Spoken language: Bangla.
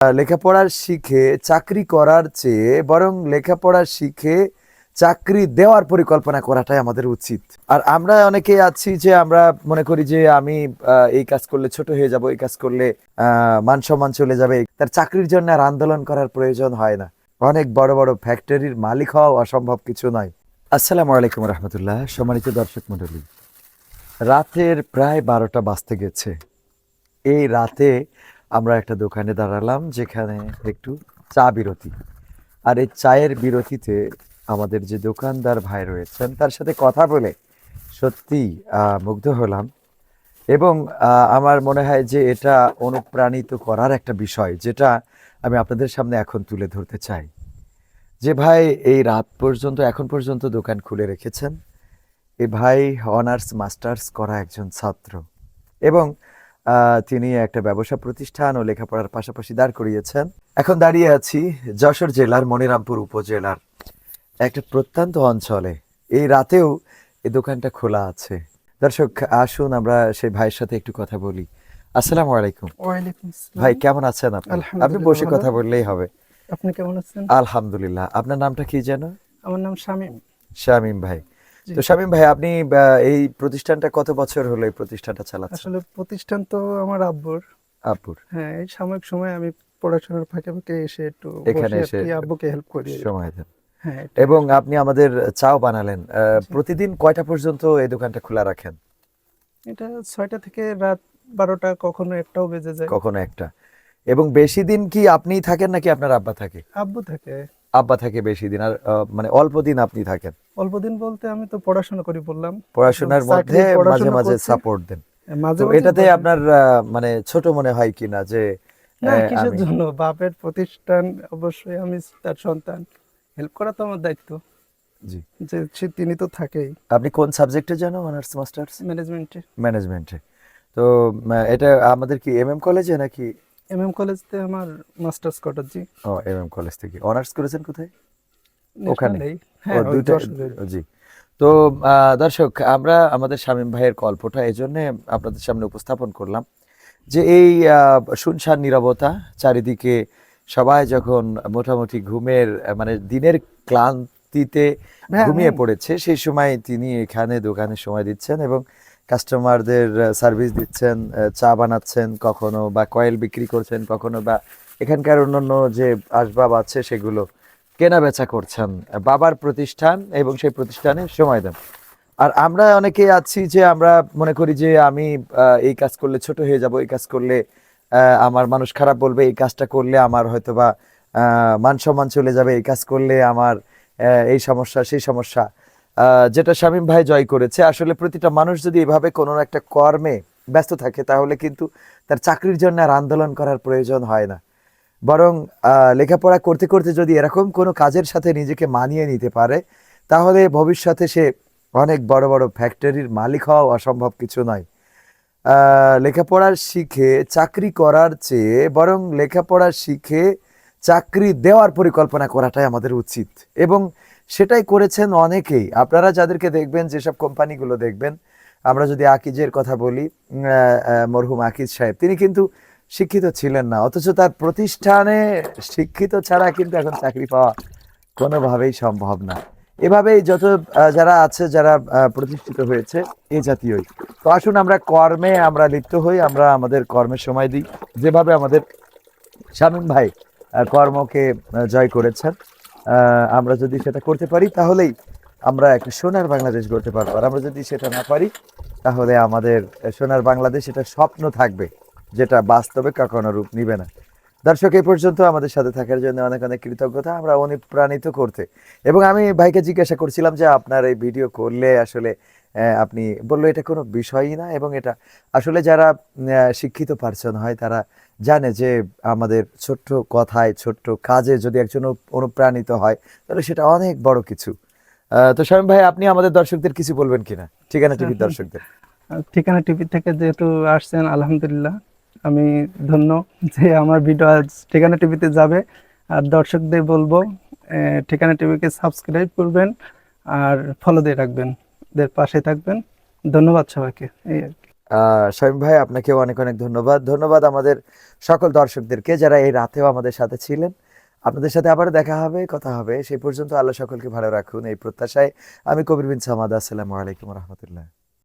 লেখাপড়ার শিখে চাকরি করার চেয়ে বরং লেখাপড়া শিখে চাকরি দেওয়ার পরিকল্পনা করাটাই আমাদের উচিত। আর আমরা অনেকে আছি যে আমরা মনে করি যে আমি এই কাজ করলে ছোট হয়ে যাব, এই কাজ করলে মান সম্মান চলে যাবে, তার চাকরির জন্য আর আন্দোলন করার প্রয়োজন হয় না। অনেক বড় বড় ফ্যাক্টরির মালিক হওয়া অসম্ভব কিছু নয়। আসসালামু আলাইকুম রহমতুল্লাহ, সম্মানিত দর্শক মন্ডলী রাতের প্রায় বারোটা বাজতে গেছে। এই রাতে আমরা একটা দোকানে দাঁড়ালাম যেখানে একটু চা বিরতি। আর এই চায়ের বিরতিতে আমাদের যে দোকানদার ভাই রয়েছেন, তার সাথে কথা বলে সত্যি মুগ্ধ হলাম। এবং আমার মনে হয় যে এটা অনুপ্রাণিত করার একটা বিষয় যেটা আমি আপনাদের সামনে এখন তুলে ধরতে চাই। যে ভাই, এই রাত পর্যন্ত, এখন পর্যন্ত দোকান খুলে রেখেছেন। এ ভাই, অনার্স, মাস্টার্স করা একজন ছাত্র। এবং তিনি একটা ব্যবসা প্রতিষ্ঠান ও লেখাপড়ার পাশাপাশি দাঁড় করিয়েছেন। এখন দাঁড়িয়ে আছি যশোর জেলার মনিরামপুর উপজেলার একটা প্রত্যন্ত অঞ্চলে। এই রাতেও এই দোকানটা খোলা আছে। দর্শক আসুন আমরা সেই ভাইয়ের সাথে একটু কথা বলি। আসসালামু আলাইকুম। ভাই কেমন আছেন আপনি? আপনি বসে কথা বললেই হবে। আপনি কেমন আছেন? আলহামদুলিল্লাহ। আপনার নামটা কি যেন? আমার নাম শামীম। শামীম ভাই। তো শামীম ভাই আপনি এই প্রতিষ্ঠানটা কত বছর হলো এই প্রতিষ্ঠানটা চালাচ্ছেন? আসলে প্রতিষ্ঠান তো আমার আব্বুর। আপুর হ্যাঁ এই সাময়িক সময় আমি পড়াশোনার ফাঁকে ফাঁকে এসে একটু এখানে এসে আব্বুকে হেল্প করি সময় দেন। হ্যাঁ এবং আপনি আমাদের চাও বানালেন। প্রতিদিন কয়টা পর্যন্ত এই দোকানটা খোলা রাখেন? এটা ছয়টা থেকে রাত বারোটা কখনো একটাও বেজে যায়। কখনো একটা। এবং বেশি দিন কি আপনি থাকেন নাকি আপনার আব্বা থাকে? আব্বু থাকে। আব্বা থাকে বেশি দিন। আর মানে অল্প দিন আপনি থাকেন? অল্প দিন বলতে আমি তো পড়াশোনা করি বললাম। পড়াশোনার মধ্যে মাঝে মাঝে সাপোর্ট দেন। মাঝে মাঝে এটাতে আপনার মানে ছোট মনে হয় কিনা যে না কিসের জন্য? বাপের প্রতিষ্ঠান অবশ্যই আমি তার সন্তান। হেল্প করা তো আমার দায়িত্ব। জি। যে তিনি তো থাকেই। আপনি কোন সাবজেক্টে জানো অনার্স মাস্টার্স ম্যানেজমেন্টে ম্যানেজমেন্টে তো এটা আমাদের কি এম এম কলেজে নাকি? এম এম কলেজতে আমার মাস্টার্স করার জি। ও এম এম কলেজ থেকে। অনার্স করেছেন কোথায়? ওখানে? হ্যাঁ ওই দুইটা জি তো দর্শক আমরা আমাদের শামীম ভাইয়ের গল্পটা এই জন্যে আপনাদের সামনে উপস্থাপন করলাম যে এই শুনশান নীরবতা চারিদিকে সবাই যখন মোটামুটি ঘুমের মানে দিনের ক্লান্তিতে হ্যাঁ, ঘুমিয়ে হ্যাঁ। পড়েছে সেই সময় তিনি এখানে দোকানে সময় দিচ্ছেন এবং কাস্টমারদের সার্ভিস দিচ্ছেন চা বানাচ্ছেন কখনো বা কয়েল বিক্রি করছেন কখনো বা এখানকার অন্যান্য যে আসবাব আছে সেগুলো কেনা বেচা করছেন, বাবার প্রতিষ্ঠান এবং সেই প্রতিষ্ঠানে সময় দেন। আর আমরা অনেকে আছি যে আমরা মনে করি যে আমি এই কাজ করলে ছোট হয়ে যাব, এই কাজ করলে আমার মানুষ খারাপ বলবে, এই কাজটা করলে আমার হয়তো বা মান সম্মান চলে যাবে, এই কাজ করলে আমার এই সমস্যা, সেই সমস্যা। যেটা শামীম ভাই জয় করেছে, আসলে প্রতিটা মানুষ যদি এভাবে কোনো একটা কর্মে ব্যস্ত থাকে, তাহলে কিন্তু তার চাকরির জন্য আর আন্দোলন করার প্রয়োজন হয় না। বরং লেখাপড়া করতে করতে যদি এরকম কোনো কাজের সাথে নিজেকে মানিয়ে নিতে পারে, তাহলে ভবিষ্যতে সে অনেক বড় বড় ফ্যাক্টরির মালিক হওয়া অসম্ভব কিছু নয়। লেখাপড়ার শিখে চাকরি করার চেয়ে বরং লেখাপড়া শিখে চাকরি দেওয়ার পরিকল্পনা করাটাই আমাদের উচিত। এবং সেটাই করেছেন অনেকেই। আপনারা যাদেরকে দেখবেন, যেসব কোম্পানিগুলো দেখবেন, আমরা যদি আকিজের কথা বলি মরহুম আকিজ সাহেব, তিনি কিন্তু শিক্ষিত ছিলেন না, অথচ তার প্রতিষ্ঠানে শিক্ষিত ছাড়া কিন্তু এখন চাকরি পাওয়া কোনোভাবেই সম্ভব না। এভাবেই যত যারা আছে, যারা প্রতিষ্ঠিত হয়েছে, এ জাতীয়ই। তো আসুন আমরা কর্মে আমরা লিপ্ত হই, আমরা আমাদের কর্মের সময় দিই। যেভাবে আমাদের শামীম ভাই কর্মকে জয় করেছেন আমরা যদি সেটা করতে পারি, তাহলেই আমরা একটা সোনার বাংলাদেশ গড়তে পারব। আর আমরা যদি সেটা না পারি, তাহলে আমাদের সোনার বাংলাদেশ, এটা স্বপ্ন থাকবে। যেটা বাস্তবে কখনো রূপ নিবে না। দর্শক এই পর্যন্ত আমাদের সাথে থাকার জন্য অনেক অনেক কৃতজ্ঞতা আমরা অনুপ্রাণিত করতে। এবং আমি ভাইকে জিজ্ঞাসা করছিলাম যে আপনার এই ভিডিও করলে আসলে আপনি বলল এটা কোনো বিষয়ই না এবং এটা আসলে যারা শিক্ষিত পার্সন হয় তারা জানে যে আমাদের ছোট্ট কথায় ছোট্ট কাজে যদি একজন অনুপ্রাণিত হয় তাহলে সেটা অনেক বড় কিছু। তো স্বয়ং ভাই আপনি আমাদের দর্শকদের কিছু বলবেন কিনা? ঠিকানা টিভির দর্শকদের। ঠিকানা টিভি থেকে যেহেতু আসছেন আলহামদুলিল্লাহ। আমি ধন্য যে আমার ভিডিও আজ ঠিকানা টিভিতে যাবে। আর দর্শকদের বলব ঠিকানা টিভিকে সাবস্ক্রাইব করবেন আর ফলো দিয়ে রাখবেন। দের পাশে থাকবেন। ধন্যবাদ সবাইকে। এই আর কি। শামীম ভাই, আপনাকেও অনেক অনেক ধন্যবাদ। ধন্যবাদ আমাদের সকল দর্শকদেরকে যারা এই রাতেও আমাদের সাথে ছিলেন। আপনাদের সাথে আবার দেখা হবে, কথা হবে। সেই পর্যন্ত আল্লাহ সকলকে ভালো রাখুন। এই প্রত্যাশায় আমি কবির বিন সামাদ। আসসালামু আলাইকুম রহমতুল্লাহ।